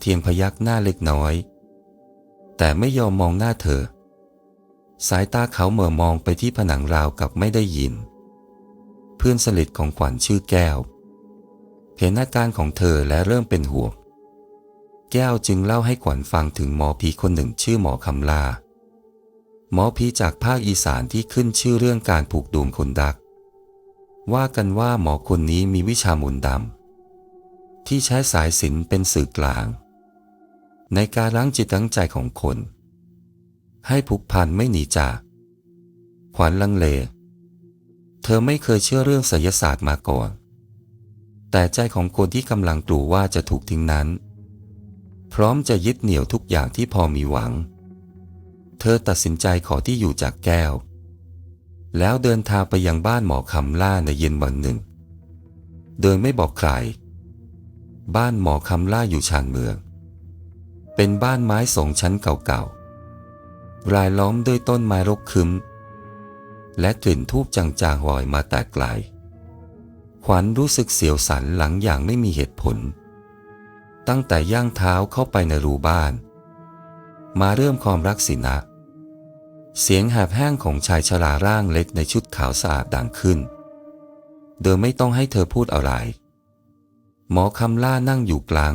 เทียงพยักหน้าเล็กน้อย แต่ไม่ยอมมองหน้าเธอ สายตาเขาเหม่อมองไปที่ผนังราวกับไม่ได้ยิน เพื่อนสนิทของขวัญชื่อแก้ว เห็นอาการของเธอและเริ่มเป็นห่วง แก้วจึงเล่าให้ขวัญฟังถึงหมอผีคนหนึ่งชื่อหมอคำลา หมอผีจากภาคอีสานที่ขึ้นชื่อเรื่องการผูกดวงคนรัก ว่ากันว่าหมอคนนี้มีวิชามนต์ดำ ที่ใช้สายสินเป็นสื่อกลาง ในการล้างจิตล้างใจของคน ให้ผูกพันไม่หนีจาก ขวัญลังเล เธอไม่เคยเชื่อเรื่องไสยศาสตร์มาก่อน แต่ใจของคนที่กำลังกลัวว่าจะถูกทิ้งนั้น พร้อมจะยึดเหนี่ยวทุกอย่างที่พอมีหวัง เธอตัดสินใจขอที่อยู่จากแก้ว แล้วเดินทางไปยังบ้านหมอคำล่าในเย็นวันหนึ่ง โดยไม่บอกใคร บ้านหมอคำล่าอยู่ชานเมือง เป็นบ้านไม้สองชั้นเก่าๆ รายล้อมด้วยต้นไม้รกคึม และกลิ่นทูบจางๆลอยมาแต่ไกล ขวัญรู้สึกเสียวสันหลังอย่างไม่มีเหตุผล ตั้งแต่ย่างเท้าเข้าไปในรูบ้าน มาเริ่มความรักสินะ เสียงแหบแห้งของชายชราร่างเล็กในชุดขาวสะอาดดังขึ้น โดยไม่ต้องให้เธอพูดอะไร หมอคำล่านั่งอยู่กลาง